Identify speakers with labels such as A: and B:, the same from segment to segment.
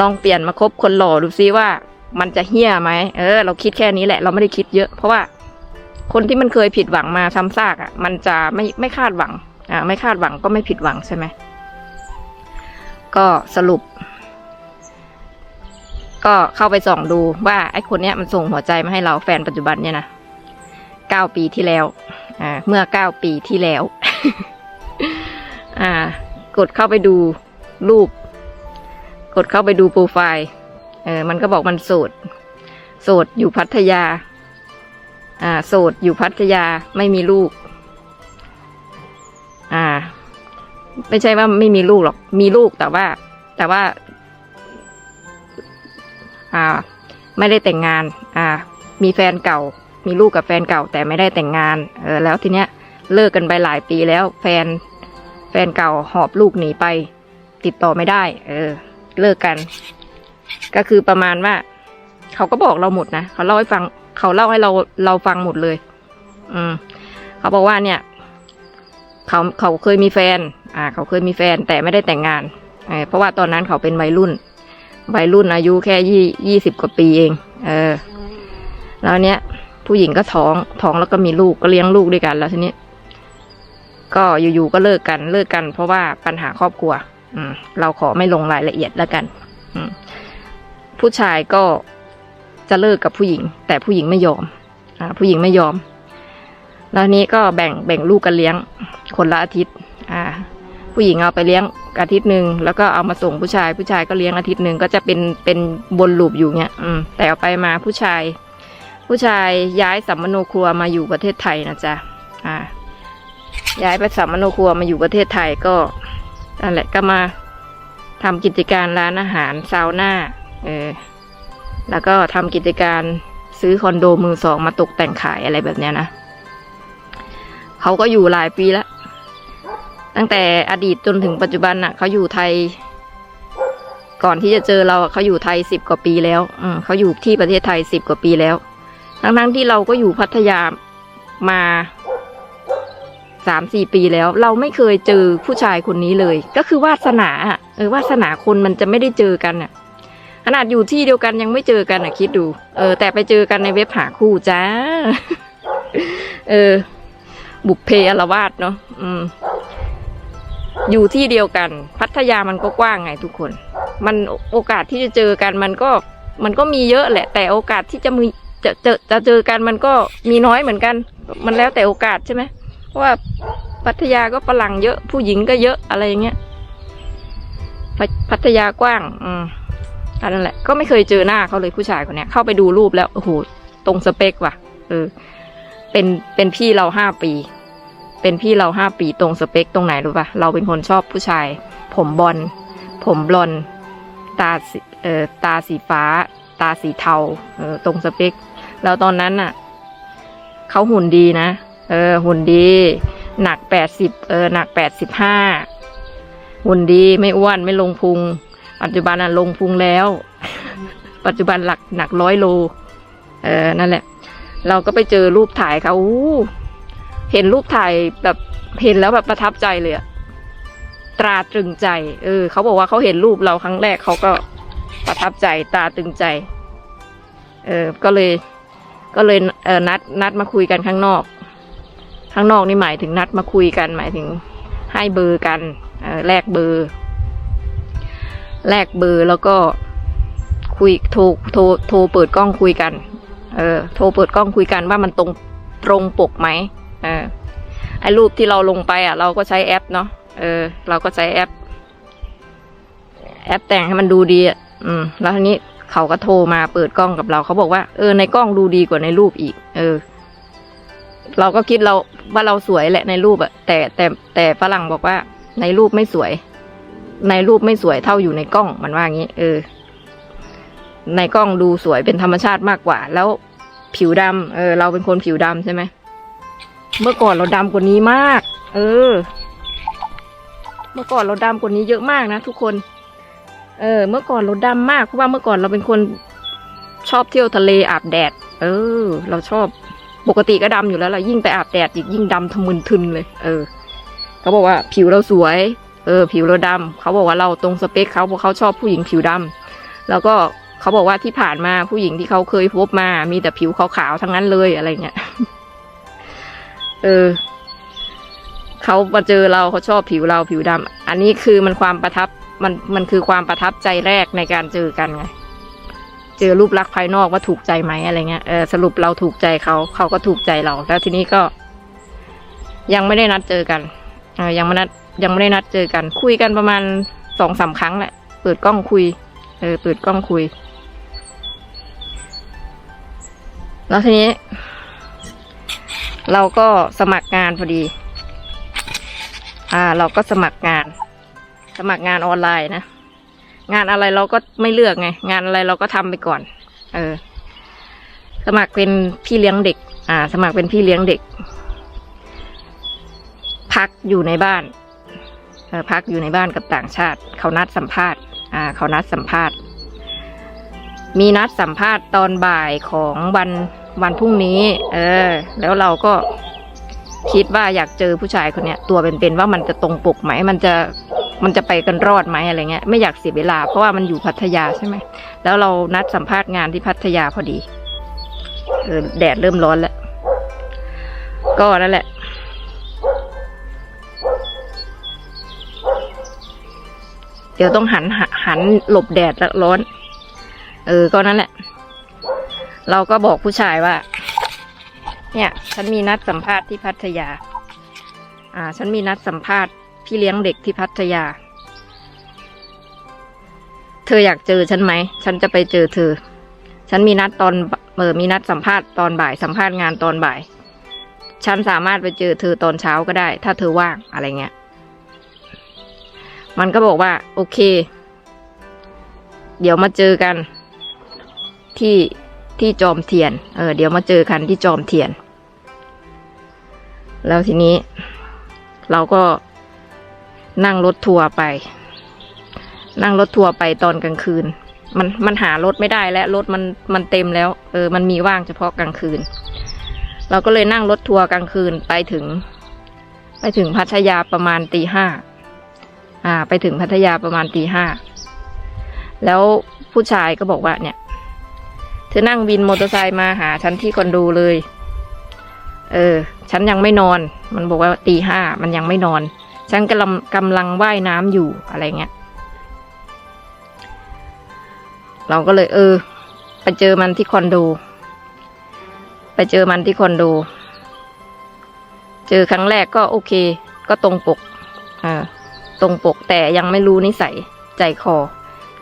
A: ลองเปลี่ยนมาคบคนหล่อดูซิว่ามันจะเฮี้ยไหมเออ เราคิดแค่นี้แหละ เราไม่ได้คิดเยอะ เพราะว่าคนที่มันเคยผิดหวังมาซ้ำซากอะ มันจะไม่ไม่คาดหวัง อ่า ไม่คาดหวังก็ไม่ผิดหวังใช่ไหม ก็สรุป ก็เข้าไปส่องดูว่าไอ้คนเนี้ยมันส่งหัวใจมาให้เราแฟนปัจจุบันเนี่ยนะเก้าปีที่แล้ว อ่า เมื่อเก้าปีที่แล้ว อ่า กดเข้าไปดูรูป กดเข้าไปดูโปรไฟล์เออมันก็บอกมันโสด โสดอยู่พัทยา อ่า โสดอยู่พัทยาไม่มีลูก อ่า ไม่ใช่ว่าไม่มีลูกหรอก มีลูกแต่ว่า แต่ว่า อ่า ไม่ได้แต่งงาน อ่า มีแฟนเก่า มีลูกกับแฟนเก่า แต่ไม่ได้แต่งงาน เออ แล้วทีเนี้ยเลิกกันไปหลายปีแล้ว แฟน แฟนเก่าหอบลูกหนีไป ติดต่อไม่ได้ เออ เลิกกัน ก็คือประมาณว่า เขาก็บอกเราหมดนะเขาเล่าให้ฟัง เขาเล่าให้เราเราฟังหมดเลย อืม เขาบอกว่าเนี่ย เขาเขาเคยมีแฟน อ่า เขาเคยมีแฟนแต่ไม่ได้แต่งงานเเพราะว่าตอนนั้นเขาเป็นวัยรุ่นวัยรุ่นอายุแค่ยี่ยี่สิบกว่าปีเอง เออ แล้วเนี้ยผู้หญิงก็ท้อง ท้องแล้วก็มีลูกก็เลี้ยงลูกด้วยกันแล้วทีนี้ ก็อยู่ๆก็เลิกกัน เลิกกัน เพราะว่าปัญหาครอบครัว เราขอไม่ลงรายละเอียดแล้วกัน ผู้ชายก็จะเลิกกับผู้หญิง แต่ผู้หญิงไม่ยอมอผู้หญิงไม่ยอม แล้วนี้ก็แบ่งแบ่งลูกกันเลี้ยงคนละอาทิตย์อ่าผู้หญิงเอาไปเลี้ยงอาทิตย์หนึ่งแล้วก็เอามาส่งผู้ชาย ผู้ชายก็เลี้ยงอาทิตย์หนึ่งก็จะเป็นเป็นบนลูปอยู่เนี้ยอืมแต่เอาไปมาผู้ชาย ผู้ชายย้ายสัมมโนครัวมาอยู่ประเทศไทยนะจ๊ะอ่าย้ายไปสัมมโนครัวมาอยู่ประเทศไทยก็ นั่นแหละก็มาทำกิจการร้านอาหารซาวน่าเออแล้วก็ทำกิจการซื้อคอนโดมือสองมาตกแต่งขายอะไรแบบเนี้ยนะเขาก็อยู่หลายปีแล้ว ตั้งแต่อดีตจนถึงปัจจุบันน่ะเขาอยู่ไทย ก่อนที่จะเจอเราเขาอยู่ไทยสิบกว่าปีแล้วอืมเขาอยู่ที่ประเทศไทยสิบกว่าปีแล้ว ทั้งๆที่เราก็อยู่พัทยามา สามสี่ปีแล้ว เราไม่เคยเจอผู้ชายคนนี้เลย ก็คือวาสนาเออวาสนาคนมันจะไม่ได้เจอกันอะขนาดอยู่ที่เดียวกันยังไม่เจอกันอะคิดดู เออ แต่ไปเจอกันในเว็บหาคู่จ้า เออ บุพเพอรวาสเนาะอืม อยู่ที่เดียวกัน พัทยามันก็กว้างไงทุกคน มันโอกาสที่จะเจอกันมันก็มันก็มีเยอะแหละ แต่โอกาสที่จะมีจะเจอจะเจอกันมันก็มีน้อยเหมือนกัน มันแล้วแต่โอกาสใช่ไหม ราะว่าพัทยาก็ฝรั่งเยอะ ผู้หญิงก็เยอะอะไรอย่างเงี้ยพัทยากว้าง อืมอันนั้นแหละ ก็ไม่เคยเจอหน้าเขาเลยผู้ชายคนเนี้ย เข้าไปดูรูปแล้วโอ้โหตรงสเปคว่ะ เออ เป็นเป็นพี่เราห้าปี เป็นพี่เราห้าปีตรงสเปคตรงไหนรู้ปะเราเป็นคนชอบผู้ชาย ผมบอลผมบลอนตาสเอ่อตาสีฟ้า ตาสีเทาเออตรงสเปคแล้วตอนนั้นน่ะเขาหุ่นดีนะ เออหุ่นดี หนักแปดสิบเออหนักแปดสิบห้าหุ่นดีไม่อ้วนไม่ลงพุง ปัจจุบันน่ะลงพุงแล้ว ปัจจุบันหลักหนักร้อยโล เออนั่นแหละ เราก็ไปเจอรูปถ่ายเขาอู้เห็นรูปถ่ายแบบเห็นแล้วแบบประทับใจเลยอะตราตรึงใจ เออ เขาบอกว่าเขาเห็นรูปเราครั้งแรกเขาก็ประทับใจตราตรึงใจ เออ ก็เลย ก็เลยเออนัดนัดมาคุยกันข้างนอก ข้างนอกนี่หมายถึงนัดมาคุยกัน หมายถึงให้เบอร์กันแลกเบอร์แลกเบอร์แล้วก็คุยโทรโทรโทรเปิดกล้องคุยกัน เออ โทรเปิดกล้องคุยกันว่ามันตรงตรงปกไหมเออไอ้รูปที่เราลงไปอะ เราก็ใช้แอปเนาะเออ เราก็ใช้แอป แอปแต่งให้มันดูดีอะอืม แล้วทีนี้เขาก็โทรมาเปิดกล้องกับเราเขาบอกว่าเออในกล้องดูดีกว่าในรูปอีก เออ เราก็คิดเราว่าเราสวยแหละในรูปอะแต่แต่แต่ฝรั่งบอกว่า ในรูปไม่สวย ในรูปไม่สวยเท่าอยู่ในกล้องมันว่างี้ เออ ในกล้องดูสวยเป็นธรรมชาติมากกว่า แล้วผิวดำเออ เราเป็นคนผิวดำใช่ไหมเมื่อก่อนเราดำกว่านี้มาก เออ เมื่อก่อนเราดำกว่านี้เยอะมากนะทุกคน เออ เมื่อก่อนเราดำมากเพราะว่าเมื่อก่อนเราเป็นคนชอบเที่ยวทะเลอาบแดด เออ เราชอบ ปกติก็ดำอยู่แล้วเรายิ่งไปอาบแดดอีกยิ่งดำทะมึนทึนเลย เออ เขาบอกว่าผิวเราสวย เออ ผิวเราดำเขาบอกว่าเราตรงสเปคเขาเพราะเขาชอบผู้หญิงผิวดแล้วก็เขาบอกว่าที่ผ่านมาผู้หญิงที่เขาเคยพบมา มีแต่ผิวขาวๆทั้งนั้นเลยอะไรเงี้ย เออเขามาเจอเราเขาชอบผิวเราผิวดำอันนี้คือมันความประทับมันมันคือความประทับใจแรกในการเจอกันไง เจอรูปลักษณ์ภายนอกว่าถูกใจไหมอะไรเงี้ยเออสรุปเราถูกใจเขาเขาก็ถูกใจเรา แล้วทีนี้ก็ ยังไม่ได้นัดเจอกันเออยังไม่นัดยังไม่ได้นัดเจอกัน คุยกันประมาณสองสามครั้งแหละ เปิดกล้องคุย เออ เปิดกล้องคุย แล้วทีนี้ เราก็สมัครงานพอดี อ่า เราก็สมัครงาน สมัครงานออนไลน์นะ งานอะไรเราก็ไม่เลือกไง งานอะไรเราก็ทำไปก่อน เออ สมัครเป็นพี่เลี้ยงเด็ก อ่า สมัครเป็นพี่เลี้ยงเด็ก พักอยู่ในบ้านเออพักอยู่ในบ้านกับต่างชาติ เขานัดสัมภาษณ์ อ่า เขานัดสัมภาษณ์ มีนัดสัมภาษณ์ตอนบ่ายของวันวันพรุ่งนี้ เออ แล้วเราก็คิดว่าอยากเจอผู้ชายคนเนี้ย ตัวเป็นๆว่ามันจะตรงปกไหม มันจะ มันจะไปกันรอดไหมอะไรเงี้ยไม่อยากเสียเวลา เพราะว่ามันอยู่พัทยาใช่ไหมแล้วเรานัดสัมภาษณ์งานที่พัทยาพอดีเออแดดเริ่มร้อนแล้ว ก็นั่นแหละ เดี๋ยวต้องหันหหันหลบแดดแล้วร้อน เออ ก็นั่นแหละ เราก็บอกผู้ชายว่า เนี่ย ฉันมีนัดสัมภาษณ์ที่พัทยา อ่า ฉันมีนัดสัมภาษณ์ พี่เลี้ยงเด็กที่พัทยา เธออยากเจอฉันไหม ฉันจะไปเจอเธอ ฉันมีนัดตอนเออมีนัดสัมภาษณ์ตอนบ่าย สัมภาษณ์งานตอนบ่าย ฉันสามารถไปเจอเธอตอนเช้าก็ได้ ถ้าเธอว่างอะไรเงี้ย มันก็บอกว่า โอเค เดี๋ยวมาเจอกัน ที่ที่จอมเทียน เออ เดี๋ยวมาเจอกันที่จอมเทียน แล้วทีนี้ เราก็ นั่งรถทัวร์ไป นั่งรถทัวร์ไปตอนกลางคืน มันมันหารถไม่ได้แล้วรถมันมันเต็มแล้ว เออ มันมีว่างเฉพาะกลางคืน เราก็เลยนั่งรถทัวร์กลางคืนไปถึง ไปถึงพัทยาประมาณตีห้าอ่า ไปถึงพัทยาประมาณตีห้าแล้วผู้ชายก็บอกว่าเนี่ย เธอนั่งวินมอเตอร์ไซค์มาหาฉันที่คอนโดเลย เออ ฉันยังไม่นอน มันบอกว่าตีห้ามันยังไม่นอน ฉันกำลังกำลังว่ายน้ำอยู่อะไรเงี้ย เราก็เลยเออ ไปเจอมันที่คอนโด ไปเจอมันที่คอนโด เจอครั้งแรกก็โอเค ก็ตรงปกอ่าตรงปกแต่ยังไม่รู้นิสัยใจคอ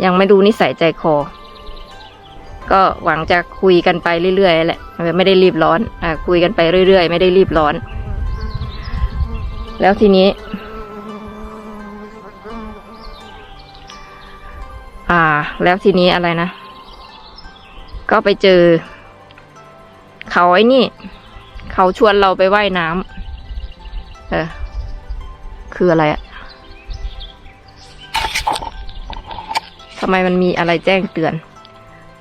A: ยังไม่รู้นิสัยใจคอ ก็หวังจะคุยกันไปเรื่อยๆแหละไม่ได้รีบร้อนอ่าคุยกันไปเรื่อยๆ ไม่ได้รีบร้อน แล้วทีนี้ แล้วทีนี้อะไรนะ ก็ไปเจอ เขาไอ้นี่ เขาชวนเราไปว่ายน้ำเออ คืออะไรอะทำไมมันมีอะไรแจ้งเตือน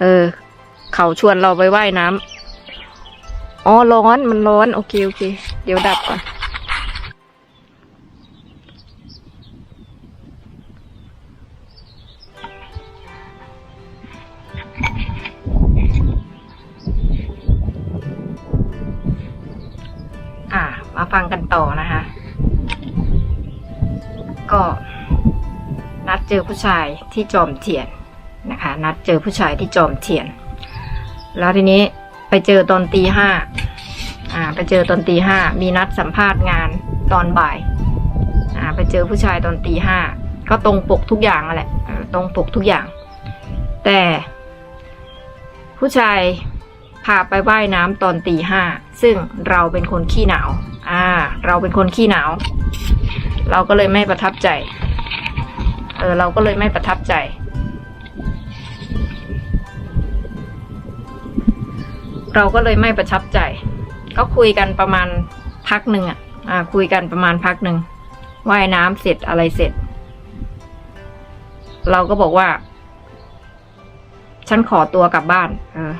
A: เออ เขาชวนเราไปว่ายน้ำอ๋อร้อนมันร้อน โอเค โอเค เดี๋ยวดับก่อน ต่อนะคะ ก็นัดเจอผู้ชายที่จอมเทียนนะคะ นัดเจอผู้ชายที่จอมเทียน แล้วทีนี้ไปเจอตอนตีห้าอ่า ไปเจอตอนตีห้ามีนัดสัมภาษณ์งานตอนบ่าย อ่า ไปเจอผู้ชายตอนตีห้าก็ตรงปกทุกอย่างนั่นแหละตรงปกทุกอย่าง แต่ผู้ชายพาไปว่ายน้ำตอนตีห้าซึ่งเราเป็นคนขี้หนาว อ่า เราเป็นคนขี้หนาว เราก็เลยไม่ประทับใจ เออ เราก็เลยไม่ประทับใจ เราก็เลยไม่ประทับใจ ก็คุยกันประมาณพักหนึ่งอะ อ่า คุยกันประมาณพักหนึ่งว่ายน้ำเสร็จอะไรเสร็จ เราก็บอกว่า ฉันขอตัวกลับบ้าน เออ